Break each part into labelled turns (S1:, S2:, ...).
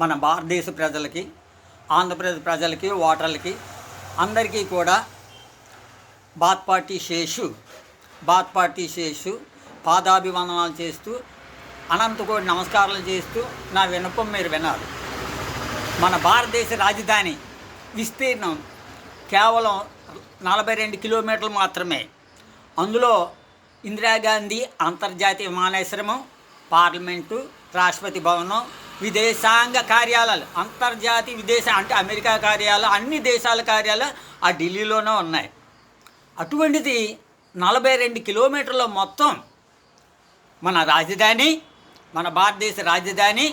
S1: మన భారతదేశ ప్రజలకి ఆంధ్రప్రదేశ్ ప్రజలకి ఓటర్లకి అందరికీ కూడా బాత్ పార్టీ శేషు బాత్ పార్టీ శేషు పాదాభివందనాలు చేస్తూ అనంతకోటి నమస్కారాలు చేస్తూ నా వినపం మీరు వినాలి. మన భారతదేశ రాజధాని విస్తీర్ణం కేవలం నలభై రెండు కిలోమీటర్లు మాత్రమే. అందులో ఇందిరాగాంధీ అంతర్జాతీయ విమానాశ్రమం పార్లమెంటు రాష్ట్రపతి భవనం విదేశాంగ కార్యాలయాలు అంతర్జాతీయ విదేశ అంటే అమెరికా కార్యాలయాలు అన్ని దేశాల కార్యాలయాలు ఆ ఢిల్లీలోనే ఉన్నాయి. అటువంటిది నలభై రెండు కిలోమీటర్ల మొత్తం మన రాజధాని మన భారతదేశ రాజధాని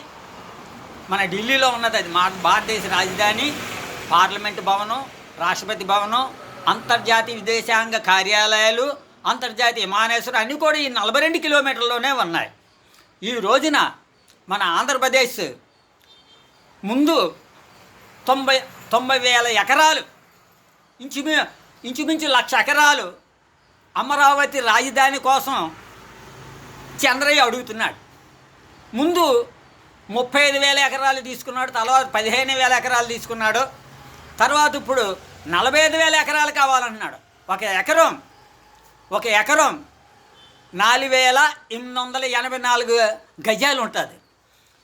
S1: మన ఢిల్లీలో ఉన్నది అది. మా భారతదేశ రాజధాని పార్లమెంటు భవనం రాష్ట్రపతి భవనం అంతర్జాతీయ విదేశాంగ కార్యాలయాలు అంతర్జాతీయ విమానేశ్వరం అన్నీ కూడా ఈ నలభై రెండు కిలోమీటర్లోనే ఉన్నాయి. ఈ రోజున మన ఆంధ్రప్రదేశ్ ముందు తొంభై తొంభై వేల ఎకరాలు ఇంచుమి ఇంచుమించు లక్ష ఎకరాలు అమరావతి రాజధాని కోసం చంద్రయ్య అడుగుతున్నాడు. ముందు ముప్పై ఐదు వేల ఎకరాలు తీసుకున్నాడు తర్వాత పదిహేను వేల ఎకరాలు తీసుకున్నాడు తర్వాత ఇప్పుడు నలభై ఐదు వేల ఎకరాలు కావాలంటున్నాడు. ఒక ఎకరం ఒక ఎకరం నాలుగు వేల ఎనిమిది వందల ఎనభై నాలుగు గజాలు ఉంటుంది.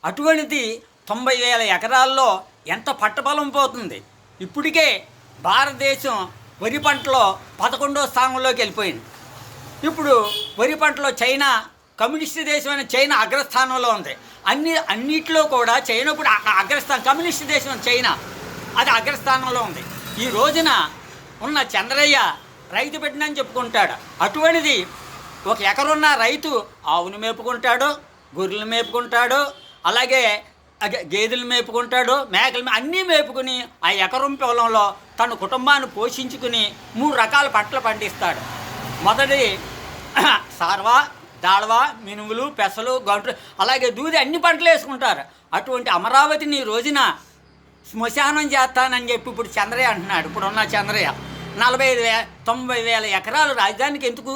S1: అటువంటిది తొంభై వేల ఎకరాల్లో ఎంత పట్టబలం పోతుంది? ఇప్పటికే భారతదేశం వరి పంటలో పదకొండో స్థానంలోకి వెళ్ళిపోయింది. ఇప్పుడు వరి పంటలో చైనా కమ్యూనిస్ట్ దేశమైన చైనా అగ్రస్థానంలో ఉంది. అన్ని అన్నిట్లో కూడా చైనా ఇప్పుడు అగ్రస్థానం కమ్యూనిస్ట్ దేశం చైనా అది అగ్రస్థానంలో ఉంది. ఈ రోజున ఉన్న చంద్రయ్య రైతు పెట్టినని చెప్పుకుంటాడు. అటువంటిది ఒక ఎకరున్న రైతు ఆవును మేపుకుంటాడు గొర్రెలు మేపుకుంటాడు అలాగే గేదెలు మేపుకుంటాడు మేకలు అన్నీ మేపుకుని ఆ ఎకరం పొలంలో తన కుటుంబాన్ని పోషించుకుని మూడు రకాల పంటలు పండిస్తాడు. మొదటి సార్వా దాళవా మినుములు పెసలు గంటలు అలాగే దూది అన్ని పంటలు వేసుకుంటారు. అటువంటి అమరావతిని రోజున శ్మశానం చేస్తానని చెప్పి ఇప్పుడు చంద్రయ్య అంటున్నాడు. ఇప్పుడున్న చంద్రయ్య నలభై ఐదు వే తొంభై వేల ఎకరాలు రాజధానికి ఎందుకు?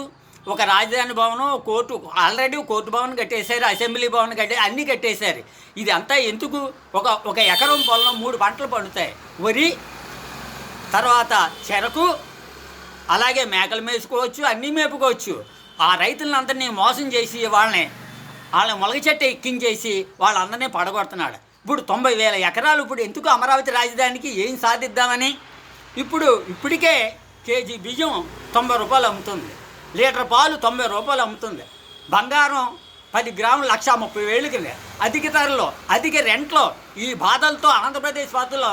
S1: ఒక రాజధాని భవనం కోర్టు ఆల్రెడీ కోర్టు భవన్ కట్టేశారు అసెంబ్లీ భవన్ కట్టే అన్నీ కట్టేశారు. ఇది అంతా ఎందుకు? ఒక ఒక ఎకరం పొలం మూడు పంటలు పండుతాయి. వరి తర్వాత చెరకు అలాగే మేకలు మేసుకోవచ్చు అన్నీ మేపుకోవచ్చు. ఆ రైతులందరినీ మోసం చేసి వాళ్ళని వాళ్ళని మొలగ చెట్టు ఎక్కించేసి వాళ్ళందరినీ పడగొడుతున్నాడు. ఇప్పుడు తొంభై వేల ఎకరాలు ఇప్పుడు ఎందుకు అమరావతి రాజధానికి ఏం సాధిద్దామని? ఇప్పుడు ఇప్పటికే కేజీ బియ్యం తొంభై రూపాయలు అమ్ముతుంది. లీటర్ పాలు తొంభై రూపాయలు అమ్ముతుంది. బంగారం పది గ్రాములు లక్ష ముప్పై వేలకి అధిక ధరలో అధిక రెంట్లో ఈ బాధలతో ఆంధ్రప్రదేశ్ వాసుల్లో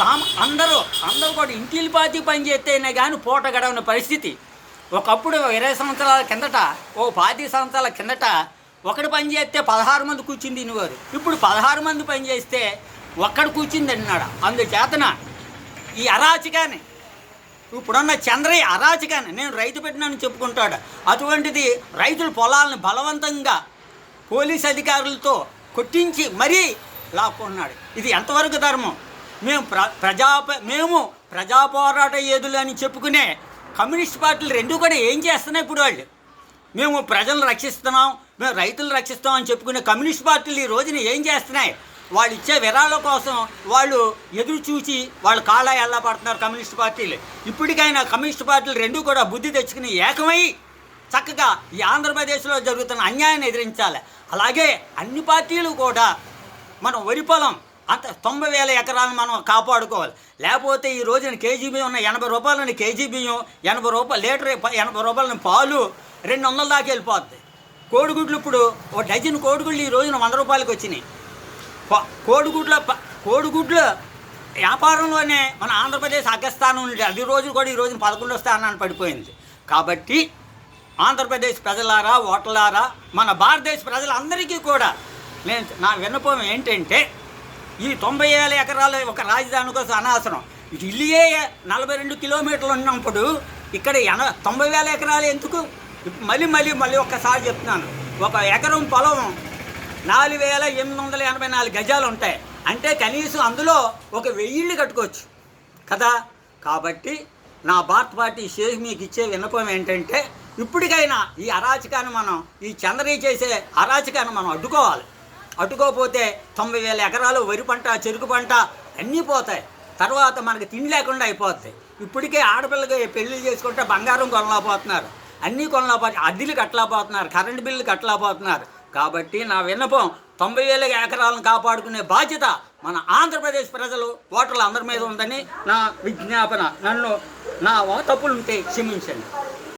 S1: తాము అందరూ అందరూ కూడా ఇంటిల్లి పాతి పని చేస్తేనే కానీ పూట గడవని పరిస్థితి. ఒకప్పుడు ఇరవై సంవత్సరాల కిందట ఓ పాతి సంవత్సరాల కిందట ఒకటి పని చేస్తే పదహారు మంది కూర్చుంది ఇనివారు ఇప్పుడు పదహారు మంది పని చేస్తే ఒక్కడు కూర్చుంది అన్నాడు అందుచేతన ఈ అరాచకాన్ని ఇప్పుడున్న చంద్రయ్య అరాచకాన్ని నేను రైతు పెట్టినాను చెప్పుకుంటాడు. అటువంటిది రైతుల పొలాలను బలవంతంగా పోలీస్ అధికారులతో కొట్టించి మరీ లాక్కున్నాడు ఇది ఎంతవరకు ధర్మం? మేము ప్ర ప్రజా మేము ప్రజా పోరాట ఏదులు అని చెప్పుకునే కమ్యూనిస్ట్ పార్టీలు రెండు కూడా ఏం చేస్తున్నాయి ఇప్పుడు వాళ్ళు? మేము ప్రజలను రక్షిస్తున్నాం మేము రైతులను రక్షిస్తాం అని చెప్పుకునే కమ్యూనిస్ట్ పార్టీలు ఈ రోజున ఏం చేస్తున్నాయి? వాళ్ళు ఇచ్చే విరాళం కోసం వాళ్ళు ఎదురు చూసి వాళ్ళు కాళ్ళ ఎలా పడుతున్నారు కమ్యూనిస్ట్ పార్టీలు. ఇప్పటికైనా కమ్యూనిస్ట్ పార్టీలు రెండు కూడా బుద్ధి తెచ్చుకుని ఏకమై చక్కగా ఈ ఆంధ్రప్రదేశ్లో జరుగుతున్న అన్యాయాన్ని ఎదిరించాలి. అలాగే అన్ని పార్టీలు కూడా మనం వరి పొలం అంత తొంభై వేల ఎకరాలను మనం కాపాడుకోవాలి. లేకపోతే ఈ రోజున కేజీ బియ్యం ఉన్న ఎనభై రూపాయలని కేజీ బియ్యం ఎనభై రూపాయలు లీటర్ ఎనభై రూపాయలని పాలు రెండు వందల దాకా వెళ్ళిపోద్ది. కోడిగుడ్లు ఇప్పుడు ఒక డజన్ కోడిగుడ్లు ఈ రోజున వంద రూపాయలకి వచ్చినాయి. కోడిగుడ్ల ప- కోడిగుడ్ల వ్యాపారంలోనే మన ఆంధ్రప్రదేశ్ అగ్రస్థానం ఉంది అది రోజు కూడా ఈ రోజున పదకొండో స్థానాన్ని పడిపోయింది. కాబట్టి ఆంధ్రప్రదేశ్ ప్రజలారా ఓటర్లారా మన భారతదేశ ప్రజలందరికీ కూడా నేను నా విన్నపం ఏంటంటే ఈ తొంభై వేల ఎకరాల ఒక రాజధాని కోసం అనవసరం ఢిల్లీయే నలభై రెండు కిలోమీటర్లు ఉన్నప్పుడు ఇక్కడ ఎన తొంభై వేల ఎకరాలు ఎందుకు? మళ్ళీ మళ్ళీ మళ్ళీ ఒక్కసారి చెప్తున్నాను. ఒక ఎకరం పొలం నాలుగు వేల ఎనిమిది వందల ఎనభై నాలుగు గజాలు ఉంటాయి అంటే కనీసం అందులో ఒక వెయ్యిళ్ళు కట్టుకోవచ్చు. కదా? కాబట్టి నా భారత్ పార్టీ షేక్ మీకు ఇచ్చే విన్నపం ఏంటంటే ఇప్పటికైనా ఈ అరాచకాన్ని మనం ఈ చంద్రీ చేసే అరాచకాన్ని మనం అడ్డుకోవాలి. అడ్డుకోపోతే తొంభై వేల ఎకరాలు వరి పంట చెరుకు పంట అన్నీ పోతాయి. తర్వాత మనకి తిండి లేకుండా అయిపోతాయి ఇప్పటికే ఆడపిల్లకి పెళ్ళి చేసుకుంటే బంగారం కొనలేకపోతున్నారు. అన్నీ కొనలేకపోతే అద్దెలు కట్టలేకపోతున్నారు. Current bill కట్టలేకపోతున్నారు. కాబట్టి నా విన్నపం తొంభై వేల ఎకరాలను కాపాడుకునే బాధ్యత మన ఆంధ్రప్రదేశ్ ప్రజలు ఓటర్లు అందరి మీద ఉందని నా విజ్ఞాపన. నన్ను నా తప్పులు ఉంటే క్షమించండి.